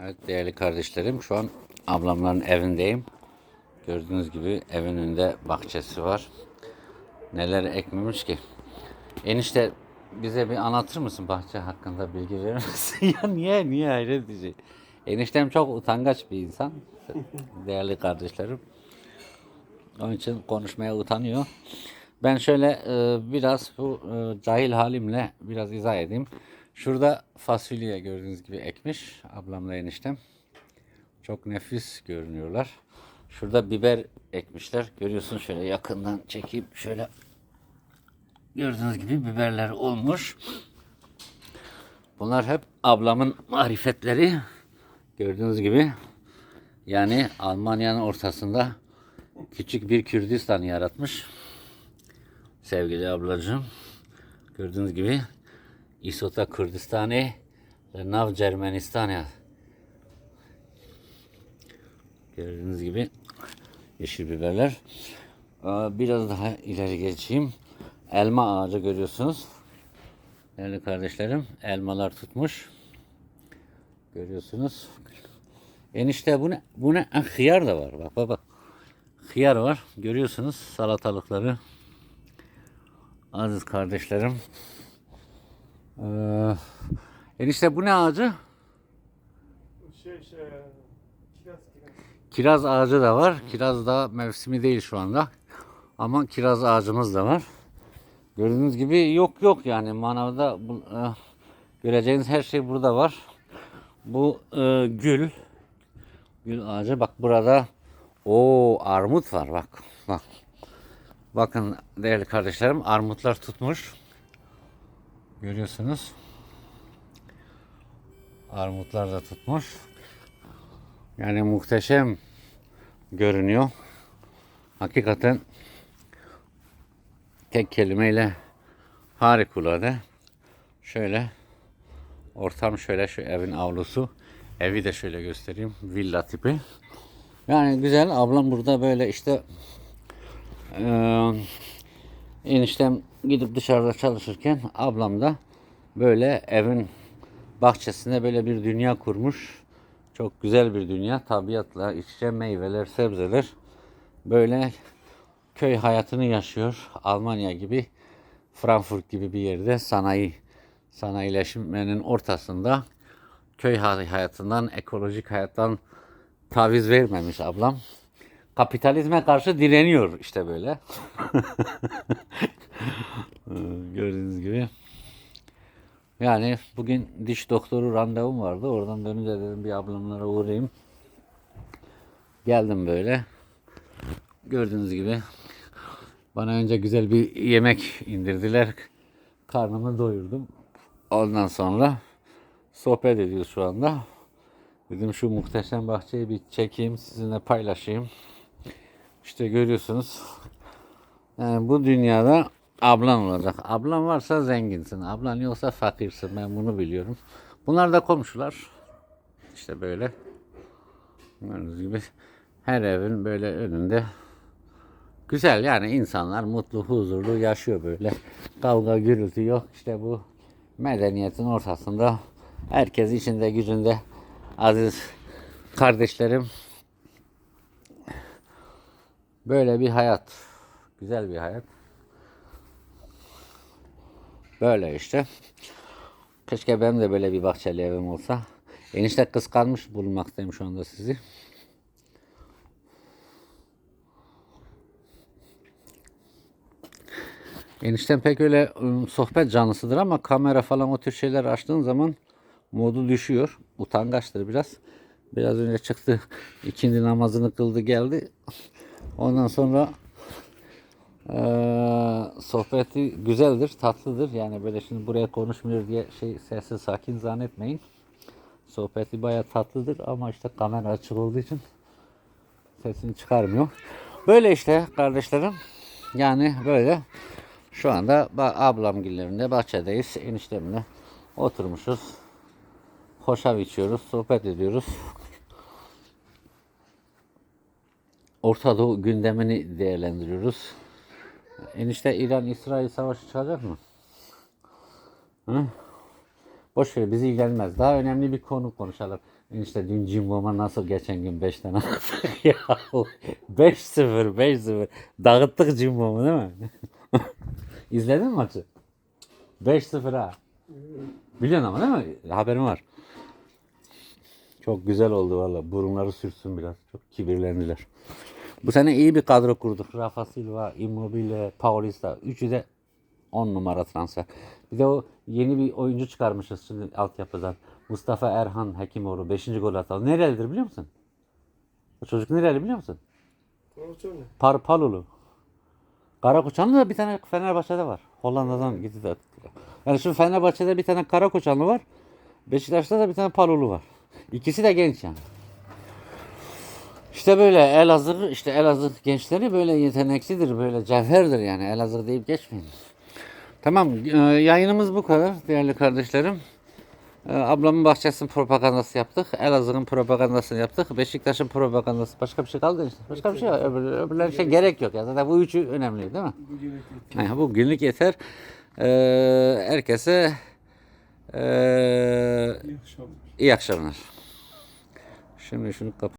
Evet değerli kardeşlerim şu an ablamların evindeyim. Gördüğünüz gibi evin önünde bahçesi var. Neler ekmemiş ki. Enişte bize bir anlatır mısın bahçe hakkında bilgi verir misin? ya niye niye hayret diyecek. Eniştem çok utangaç bir insan. değerli kardeşlerim. Onun için konuşmaya utanıyor. Ben şöyle e, biraz bu e, cahil halimle biraz izah edeyim. Şurada fasulye gördüğünüz gibi ekmiş ablamla eniştem. Çok nefis görünüyorlar. Şurada biber ekmişler. Görüyorsun şöyle yakından çekeyim. Şöyle gördüğünüz gibi biberler olmuş. Bunlar hep ablamın marifetleri. Gördüğünüz gibi yani Almanya'nın ortasında küçük bir Kürdistan yaratmış. Sevgili ablacığım. Gördüğünüz gibi İsota Kürdistan'ı ve Nav Cermenistan'ı Gördüğünüz gibi yeşil biberler. Biraz daha ileri geçeyim. Elma ağacı görüyorsunuz. Değerli kardeşlerim elmalar tutmuş. Görüyorsunuz. Enişte bu ne? Bu ne? Ha, hıyar da var. Bak bak bak. Hıyar var. Görüyorsunuz salatalıkları. Aziz kardeşlerim. Ee, enişte bu ne ağacı? Şey şey kiraz kiraz. Kiraz ağacı da var. Kiraz da mevsimi değil şu anda. Ama kiraz ağacımız da var. Gördüğünüz gibi yok yok yani manavda bu, e, göreceğiniz her şey burada var. Bu e, gül. Gül ağacı. Bak burada o armut var bak. Bak. Bakın değerli kardeşlerim armutlar tutmuş. Görüyorsunuz. Armutlar da tutmuş. Yani muhteşem görünüyor. Hakikaten tek kelimeyle harikulade. Şöyle ortam şöyle şu evin avlusu. Evi de şöyle göstereyim. Villa tipi. Yani güzel. Ablam burada böyle işte eee eniştem gidip dışarıda çalışırken ablam da böyle evin bahçesinde böyle bir dünya kurmuş. Çok güzel bir dünya. Tabiatla iç içe meyveler, sebzeler. Böyle köy hayatını yaşıyor. Almanya gibi, Frankfurt gibi bir yerde sanayi, sanayileşmenin ortasında köy hayatından, ekolojik hayattan taviz vermemiş ablam. Kapitalizme karşı direniyor işte böyle. Gördüğünüz gibi. Yani bugün diş doktoru randevum vardı. Oradan dönünce dedim bir ablamlara uğrayayım. Geldim böyle. Gördüğünüz gibi bana önce güzel bir yemek indirdiler. Karnımı doyurdum. Ondan sonra sohbet ediyoruz şu anda. Dedim şu muhteşem bahçeyi bir çekeyim, sizinle paylaşayım. İşte görüyorsunuz. Yani bu dünyada ablan olacak. Ablan varsa zenginsin. Ablan yoksa fakirsin. Ben bunu biliyorum. Bunlar da komşular. İşte böyle. Gördüğünüz gibi her evin böyle önünde güzel yani insanlar mutlu huzurlu yaşıyor böyle. Kavga gürültü yok. İşte bu medeniyetin ortasında herkes içinde gücünde aziz kardeşlerim böyle bir hayat. Güzel bir hayat. Böyle işte. Keşke benim de böyle bir bahçeli evim olsa. Enişte kıskanmış bulunmaktayım şu anda sizi. Eniştem pek öyle ım, sohbet canlısıdır ama kamera falan o tür şeyler açtığın zaman modu düşüyor. Utangaçtır biraz. Biraz önce çıktı. ikindi namazını kıldı geldi. Ondan sonra ee, sohbeti güzeldir, tatlıdır. Yani böyle şimdi buraya konuşmuyor diye şey sessiz sakin zannetmeyin. Sohbeti bayağı tatlıdır ama işte kamera açık olduğu için sesini çıkarmıyor. Böyle işte kardeşlerim. Yani böyle şu anda ba- ablamgillerinde bahçedeyiz. Eniştemle oturmuşuz. Hoşaf içiyoruz, sohbet ediyoruz. Orta Doğu gündemini değerlendiriyoruz. Enişte İran-İsrail savaşı çıkacak mı? Hı? Boş ver bizi ilgilenmez. Daha önemli bir konu konuşalım. İşte dün Cimbom'a nasıl geçen gün 5 tane attık ya. 5-0 5-0. Dağıttık Cimbom'u değil mi? İzledin mi maçı? 5-0 ha. Biliyorsun ama değil mi? Haberim var. Çok güzel oldu valla. Burunları sürtsün biraz. Çok kibirlendiler. Bu sene iyi bir kadro kurduk. Rafa Silva, Immobile, Paulista. Üçü de 10 numara transfer. Bir de o yeni bir oyuncu çıkarmışız şimdi altyapıdan. Mustafa Erhan Hekimoğlu 5. gol atan. Nerelidir biliyor musun? O çocuk nereli biliyor musun? Parpalulu. Karakoçanlı da bir tane Fenerbahçe'de var. Hollanda'dan gitti de. Yani şu Fenerbahçe'de bir tane Karakoçanlı var. Beşiktaş'ta da bir tane Palulu var. İkisi de genç yani. İşte böyle Elazığ, işte Elazığ gençleri böyle yeteneklidir, böyle cevherdir yani. Elazığ deyip geçmeyin. Tamam, e, yayınımız bu kadar değerli kardeşlerim. E, Ablamın bahçesinin propagandası yaptık. Elazığ'ın propagandasını yaptık. Beşiktaş'ın propagandası. Başka bir şey kaldı işte. Başka bir şey yok. Öbür, öbürler şey gerek yok. ya. Zaten bu üçü önemli değil mi? Yani bu günlük yeter. E, herkese e, iyi akşamlar. iyi akşamlar. Şimdi şunu kapat.